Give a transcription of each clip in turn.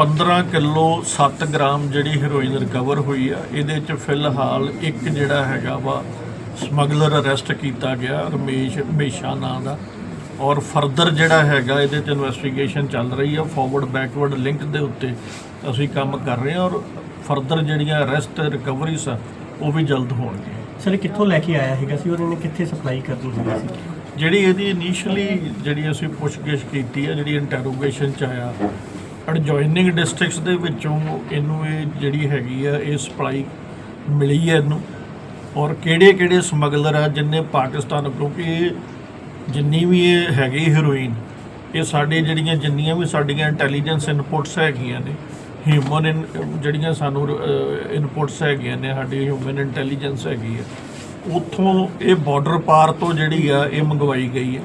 15 kilo 7 gram ਜਿਹੜੀ heroin recover ਹੋਈ ਆ ਇਹਦੇ ਚ ਫਿਲਹਾਲ ਇੱਕ ਜਿਹੜਾ ਹੈਗਾ ਵਾ ਸਮਗਲਰ ਅਰੈਸਟ ਕੀਤਾ ਗਿਆ ਰਮੇਸ਼ ਮੇਸ਼ਾ ਨਾਂ ਦਾ। ਔਰ ਫਰਦਰ ਜਿਹੜਾ ਹੈਗਾ ਇਹਦੇ ਚ ਇਨਵੈਸਟੀਗੇਸ਼ਨ ਚੱਲ ਰਹੀ ਆ ਫਾਰਵਰਡ ਬੈਕਵਰਡ ਲਿੰਕ ਦੇ ਉੱਤੇ ਅਸੀਂ ਕੰਮ ਕਰ ਰਹੇ ਹਾਂ ਔਰ ਫਰਦਰ ਜਿਹੜੀਆਂ ਅਰੈਸਟ ਰਿਕਵਰੀਜ਼ ਆ ਉਹ ਵੀ ਜਲਦ ਹੋਣਗੀਆਂ। ਸਰ ਕਿੱਥੋਂ ਲੈ ਕੇ ਆਇਆ ਹੈਗਾ ਸੀ ਔਰ ਇਹਨੇ ਕਿੱਥੇ ਸਪਲਾਈ ਕਰਨੀ ਹੈਗੀ ਸੀ? ਜਿਹੜੀ ਇਹਦੀ ਇਨੀਸ਼ੀਅਲੀ ਜਿਹੜੀ ਅਸੀਂ ਪੁੱਛਗਿੱਛ ਕੀਤੀ ਹੈ ਜਿਹੜੀ ਇੰਟਰੋਗੇਸ਼ਨ ਚ ਆਇਆ ਐਡਜੋਇਨਿੰਗ ਡਿਸਟ੍ਰਿਕਟਸ ਦੇ ਵਿੱਚੋਂ ਇਹਨੂੰ ਇਹ ਜਿਹੜੀ ਹੈਗੀ ਆ, ਇਹ ਸਪਲਾਈ ਮਿਲੀ ਹੈ ਇਹਨੂੰ। ਔਰ ਕਿਹੜੇ ਕਿਹੜੇ ਸਮਗਲਰ ਆ ਜਿੰਨੇ ਪਾਕਿਸਤਾਨ ਕਿਉਂਕਿ ਜਿੰਨੀ ਵੀ ਇਹ ਹੈਗੀ ਹੀਰੋਇਨ ਇਹ ਸਾਡੇ ਜਿਹੜੀਆਂ, ਜਿੰਨੀਆਂ ਵੀ ਸਾਡੀਆਂ ਇੰਟੈਲੀਜੈਂਸ ਇਨਪੁਟਸ ਹੈਗੀਆਂ ਨੇ ਹਿਊਮਨ ਜਿਹੜੀਆਂ ਸਾਨੂੰ ਇਨਪੁਟਸ ਹੈਗੀਆਂ ਨੇ, ਸਾਡੀ ਹਿਊਮਨ ਇੰਟੈਲੀਜੈਂਸ ਹੈਗੀ ਹੈ ਉੱਥੋਂ ਇਹ ਬਾਰਡਰ ਪਾਰ ਤੋਂ ਜਿਹੜੀ ਆ, ਇਹ ਮੰਗਵਾਈ ਗਈ ਹੈ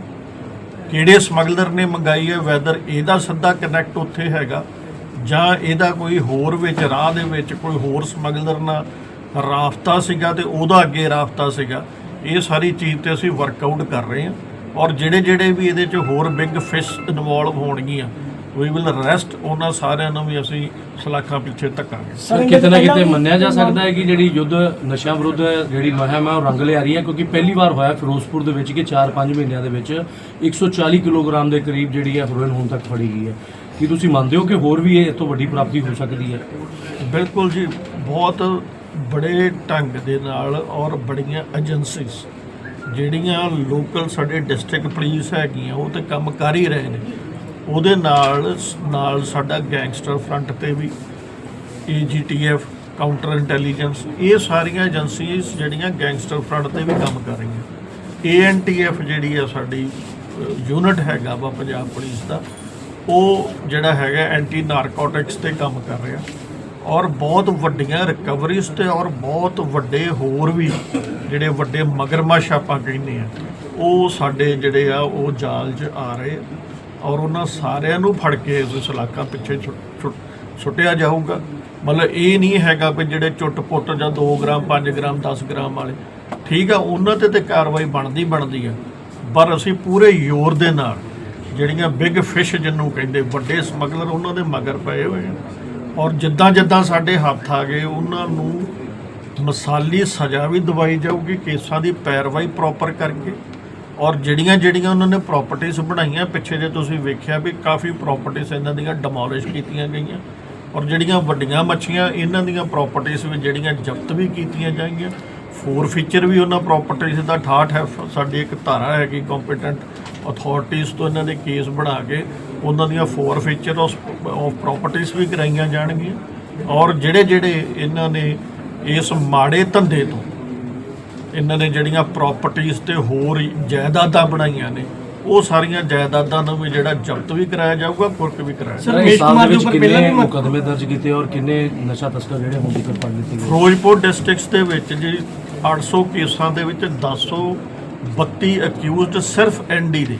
ਕਿਹੜੇ ਸਮਗਲਰ ਨੇ ਮੰਗਾਈ ਹੈ ਵੈਦਰ ਇਹਦਾ ਸਿੱਧਾ ਕਨੈਕਟ ਉੱਥੇ ਹੈਗਾ ਜਾਂ ਇਹਦਾ ਕੋਈ ਹੋਰ ਵਿੱਚ, ਰਾਹ ਦੇ ਵਿੱਚ ਕੋਈ ਹੋਰ ਸਮਗਲਰ ਨਾਲ ਰਾਫਤਾ ਸੀਗਾ ਤੇ ਉਹਦਾ ਅੱਗੇ ਰਾਫਤਾ ਸੀਗਾ, ਇਹ ਸਾਰੀ ਚੀਜ਼ ਤੇ ਅਸੀਂ ਵਰਕਆਊਟ ਕਰ ਰਹੇ ਹਾਂ। ਔਰ ਜਿਹੜੇ ਜਿਹੜੇ ਵੀ ਇਹਦੇ 'ਚ ਹੋਰ ਬਿਗ ਫਿਸ਼ ਇਨਵੋਲਵ ਹੋਣਗੀਆਂ ਵੀ ਵਿਲ ਅਰੈਸਟ ਉਹਨਾਂ ਸਾਰਿਆਂ ਨੂੰ ਵੀ ਅਸੀਂ ਸਲਾਖਾਂ ਪਿੱਛੇ ਧੱਕਾਂਗੇ। ਸਰ ਕਿਤੇ ਨਾ ਕਿਤੇ ਮੰਨਿਆ ਜਾ ਸਕਦਾ ਹੈ ਕਿ ਜਿਹੜੀ ਯੁੱਧ ਨਸ਼ਿਆਂ ਵਿਰੁੱਧ ਜਿਹੜੀ ਮੁਹਿੰਮ ਹੈ ਉਹ ਰੰਗ ਲਿਆ ਰਹੀ ਹੈ ਕਿਉਂਕਿ ਪਹਿਲੀ ਵਾਰ ਹੋਇਆ ਫਿਰੋਜ਼ਪੁਰ ਦੇ ਵਿੱਚ ਕਿ 4-5 ਮਹੀਨਿਆਂ ਦੇ ਵਿੱਚ 140 ਕਿਲੋਗ੍ਰਾਮ ਦੇ ਕਰੀਬ ਜਿਹੜੀ ਹੈ ਹੈਰੋਇਨ ਹੁਣ ਤੱਕ ਫੜੀ ਗਈ ਹੈ। ਕੀ ਤੁਸੀਂ ਮੰਨਦੇ ਹੋ ਕਿ ਹੋਰ ਵੀ ਇਹ ਤੋਂ ਵੱਡੀ ਪ੍ਰਾਪਤੀ ਹੋ ਸਕਦੀ ਹੈ? ਬਿਲਕੁਲ ਜੀ ਬਹੁਤ ਬੜੇ ਢੰਗ ਦੇ ਨਾਲ ਔਰ ਬੜੀਆਂ ਏਜੰਸੀਜ਼ ਜਿਹੜੀਆਂ ਲੋਕਲ ਸਾਡੇ ਡਿਸਟ੍ਰਿਕਟ ਪੁਲਿਸ ਹੈਗੀਆਂ ਉਹ ਤੇ ਕੰਮ ਕਰ ਹੀ ਰਹੇ ਨੇ। ਉਹਦੇ ਨਾਲ ਨਾਲ ਸਾਡਾ ਗੈਂਗਸਟਰ ਫਰੰਟ ਤੇ ਵੀ ਏਜੀਟੀਐਫ ਕਾਊਂਟਰ ਇੰਟੈਲੀਜੈਂਸ ਇਹ ਸਾਰੀਆਂ ਏਜੰਸੀਜ਼ ਜਿਹੜੀਆਂ ਗੈਂਗਸਟਰ ਫਰੰਟ ਤੇ ਵੀ ਕੰਮ ਕਰ ਰਹੀਆਂ। ਏਐਨਟੀਐਫ ਜਿਹੜੀ ਆ ਸਾਡੀ ਯੂਨਿਟ ਹੈਗਾ ਵਾ ਪੰਜਾਬ ਪੁਲਿਸ ਦਾ, ਉਹ ਜਿਹੜਾ ਹੈਗਾ ਐਂਟੀ ਨਾਰਕੋਟਿਕਸ ਤੇ ਕੰਮ ਕਰ ਰਿਹਾ। ਔਰ ਬਹੁਤ ਵੱਡੀਆਂ ਰਿਕਵਰੀਜ਼ ਤੇ ਔਰ ਬਹੁਤ ਵੱਡੇ ਹੋਰ ਵੀ ਜਿਹੜੇ ਵੱਡੇ ਮਗਰਮੱਛ ਆਪਾਂ ਕਹਿੰਦੇ ਆ, ਉਹ ਸਾਡੇ ਜਿਹੜੇ ਆ, ਉਹ ਜਾਲ 'ਚ ਆ ਰਹੇ ਔਰ ਉਹਨਾਂ ਸਾਰਿਆਂ ਨੂੰ ਫੜ ਕੇ ਇਸ ਸਲਾਖਾਂ ਪਿੱਛੇ ਛੁੱਟ- ਛੁੱਟ- ਸੁੱਟਿਆ ਜਾਊਗਾ। ਮਤਲਬ ਇਹ ਨਹੀਂ ਹੈਗਾ ਵੀ ਜਿਹੜੇ ਚੁੱਟ-ਪੁੱਟ ਜਾਂ 2 ਗ੍ਰਾਮ 5 ਗ੍ਰਾਮ 10 ਗ੍ਰਾਮ ਵਾਲੇ। ਠੀਕ ਆ, ਉਹਨਾਂ ਤੇ ਤੇ ਕਾਰਵਾਈ ਬਣਦੀ ਬਣਦੀ ਆ। ਪਰ ਅਸੀਂ ਪੂਰੇ ਜ਼ੋਰ ਦੇ ਨਾਲ ਜਿਹੜੀਆਂ ਬਿਗ ਫਿਸ਼ ਜਿਹਨੂੰ ਕਹਿੰਦੇ, ਵੱਡੇ ਸਮਗਲਰ, ਉਹਨਾਂ ਦੇ ਮਗਰ ਪਏ ਹੋਏ ਆ। ਔਰ ਜਿੱਦਾਂ ਜਿੱਦਾਂ ਸਾਡੇ ਹੱਥ ਆ ਗਏ, ਉਹਨਾਂ ਨੂੰ ਮਸਾਲੀ ਸਜ਼ਾ ਵੀ ਦਵਾਈ ਜਾਊਗੀ, ਕੇਸਾਂ ਦੀ ਪੈਰਵਾਈ ਪ੍ਰੋਪਰ ਕਰਕੇ। ਔਰ ਜਿਹੜੀਆਂ ਜਿਹੜੀਆਂ ਉਹਨਾਂ ਨੇ ਪ੍ਰਾਪਰਟੀਆਂ ਬਣਾਈਆਂ, ਪਿੱਛੇ ਜੇ ਤੁਸੀਂ ਵੇਖਿਆ ਵੀ ਕਾਫੀ ਪ੍ਰਾਪਰਟੀਆਂ ਇਹਨਾਂ ਦੀਆਂ ਡਿਮੋਲਿਸ਼ ਕੀਤੀਆਂ ਗਈਆਂ ਔਰ ਜਿਹੜੀਆਂ ਵੱਡੀਆਂ ਮੱਛੀਆਂ, ਇਹਨਾਂ ਦੀਆਂ ਪ੍ਰਾਪਰਟੀਆਂ ਵੀ ਜਿਹੜੀਆਂ ਜ਼ਬਤ ਵੀ ਕੀਤੀਆਂ ਜਾਣਗੀਆਂ ਫੋਰ ਫੀਚਰ ਵੀ ਉਹਨਾਂ ਪ੍ਰਾਪਰਟੀਆਂ ਦਾ ਠਾਠ ਹੈ। ਸਾਡੀ ਇੱਕ ਧਾਰਾ ਹੈਗੀ ਕੰਪੀਟੈਂਟ ਅਥਾਰਟੀਜ਼ ਤੋਂ ਇਹਨਾਂ ਦੇ ਕੇਸ ਬਣਾ ਕੇ ਉਹਨਾਂ ਦੀਆਂ ਫੋਰ ਫੀਚਰ ਆਫ ਪ੍ਰਾਪਰਟੀਆਂ ਵੀ ਕਰਾਈਆਂ ਜਾਣਗੀਆਂ। ਔਰ ਜਿਹੜੇ ਜਿਹੜੇ ਇਹਨਾਂ ਨੇ ਇਸ ਮਾੜੇ ਧੰਦੇ ਤੋਂ ਇਹਨਾਂ ਨੇ ਜਿਹੜੀਆਂ ਪ੍ਰਾਪਰਟੀਆਂ ਤੇ ਹੋਰ ਜਾਇਦਾਦਾਂ ਬਣਾਈਆਂ ਨੇ ਉਹ ਸਾਰੀਆਂ ਜਾਇਦਾਦਾਂ ਨੂੰ ਵੀ ਜਿਹੜਾ ਜ਼ਬਤ ਵੀ ਕਰਾਇਆ ਜਾਊਗਾ ਕੁਰਕ ਵੀ ਕਰਾਇਆ ਸਰ, ਕੁਮਾਰ ਦੇ ਉੱਪਰ ਪਹਿਲਾਂ ਵੀ ਮੁਕਦਮੇ ਦਰਜ ਕੀਤੇ ਔਰ ਕਿੰਨੇ ਨਸ਼ਾ ਤਸਕਰ ਜਿਹੜੇ ਹੁਣ ਤੱਕ ਫੜ ਲਿੱਤੇ ਗਏ? ਫਿਰੋਜ਼ਪੁਰ ਡਿਸਟ੍ਰਿਕਟਸ ਦੇ ਵਿੱਚ ਜੀ 800 ਕੇਸਾਂ ਦੇ ਵਿੱਚ 1032 ਅਕਿਊਜ਼ਡ ਸਿਰਫ ਐਨਡੀ ਦੇ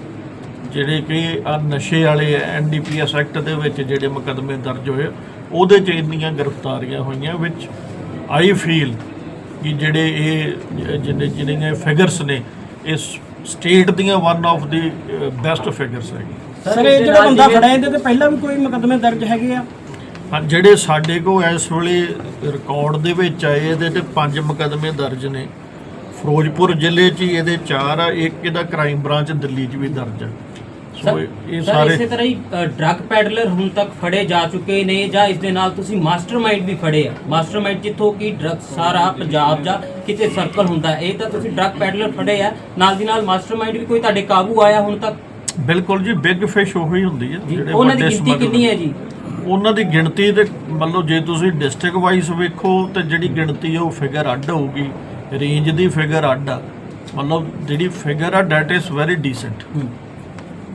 ਜਿਹੜੇ ਕਿ ਆ ਨਸ਼ੇ ਵਾਲੇ ਐਨਡੀਪੀਐਸ ਐਕਟ ਦੇ ਵਿੱਚ ਜਿਹੜੇ ਮੁਕੱਦਮੇ ਦਰਜ ਹੋਏ ਉਹਦੇ 'ਚ ਇੰਨੀਆਂ ਗ੍ਰਿਫਤਾਰੀਆਂ ਹੋਈਆਂ ਵਿੱਚ ਆਈ ਫੀਲ ਕਿ ਜਿਹੜੇ ਇਹ ਜਿਹੜੇ ਜਿਹੜੀਆਂ ਫਿਗਰਸ ਨੇ ਇਸ ਸਟੇਟ ਦੀਆਂ one of the best figures ਹੈਗੀ ਸਰ ਇਹ ਜਿਹੜਾ ਬੰਦਾ ਫੜਿਆ ਇਹਦੇ ਤੇ ਪਹਿਲਾਂ ਵੀ ਕੋਈ ਮੁਕੱਦਮੇ ਦਰਜ ਹੈਗੇ ਆ? ਹਾਂ ਜਿਹੜੇ ਸਾਡੇ ਕੋਲ ਇਸ ਵੇਲੇ ਰਿਕਾਰਡ ਦੇ ਵਿੱਚ ਆਏ ਇਹਦੇ ਤੇ ਪੰਜ ਮੁਕੱਦਮੇ ਦਰਜ ਨੇ। ਫਿਰੋਜ਼ਪੁਰ ਜ਼ਿਲ੍ਹੇ 'ਚ ਇਹਦੇ ਚਾਰ ਆ ਇੱਕ ਇਹਦਾ ਕ੍ਰਾਈਮ ਬ੍ਰਾਂਚ ਦਿੱਲੀ 'ਚ ਵੀ ਦਰਜ ਆ। ਸੋ ਇਹ- ਇਹ ਸਰ ਸਾਰੇ ਇਸੇ ਤਰ੍ਹਾਂ ਹੀ ਡਰੱਗ ਪੈਡਲਰ ਹੁਣ ਤੱਕ ਫੜੇ ਜਾ ਚੁੱਕੇ ਨੇ ਜਾਂ ਇਸ ਦੇ ਨਾਲ ਤੁਸੀਂ ਮਾਸਟਰਮਾਈਂਡ ਵੀ ਫੜੇ ਆ। ਮਾਸਟਰਮਾਈਂਡ ਜਿੱਥੋਂ ਕਿ ਡਰੱਗ ਸਾਰਾ ਪੰਜਾਬ ਜਾਂ ਕਿਤੇ ਸਰਕਲ ਹੁੰਦਾ ਹੈ। ਇਹ ਤਾਂ ਤੁਸੀਂ ਡਰੱਗ ਪੈਡਲਰ ਫੜੇ ਆ। ਨਾਲ ਦੀ ਨਾਲ ਮਾਸਟਰਮਾਈਂਡ ਵੀ ਕੋਈ ਤੁਹਾਡੇ ਕਾਬੂ ਆਇਆ ਹੁਣ ਤੱਕ? ਬਿਲਕੁਲ ਜੀ ਬਿਗ ਫਿਸ਼ ਉਹੀ ਹੁੰਦੀ ਹੈ ਜੀ ਉਹਨਾਂ ਦੀ ਵੱਡੇ ਗਿਣਤੀ smuggler- ਕਿੰਨੀ ਹੈ ਜੀ? ਉਹਨਾਂ ਦੀ ਗਿਣਤੀ ਤੇ ਮਤਲਬ ਜੇ ਤੁਸੀਂ ਡਿਸਟ੍ਰਿਕਟ ਵਾਈਜ਼ ਵੇਖੋ ਤੇ ਜਿਹੜੀ ਗਿਣਤੀ ਆ ਉਹ ਫਿਗਰ ਅੱਡ ਹੋਊਗੀ। ਰੇਂਜ ਦੀ ਫਿਗਰ ਅੱਡ ਆ। ਮਤਲਬ ਜਿਹੜੀ ਫਿਗਰ ਆ ਡੈਟ ਇਜ਼ ਵੈਰੀ ਡੀਸੈਂਟ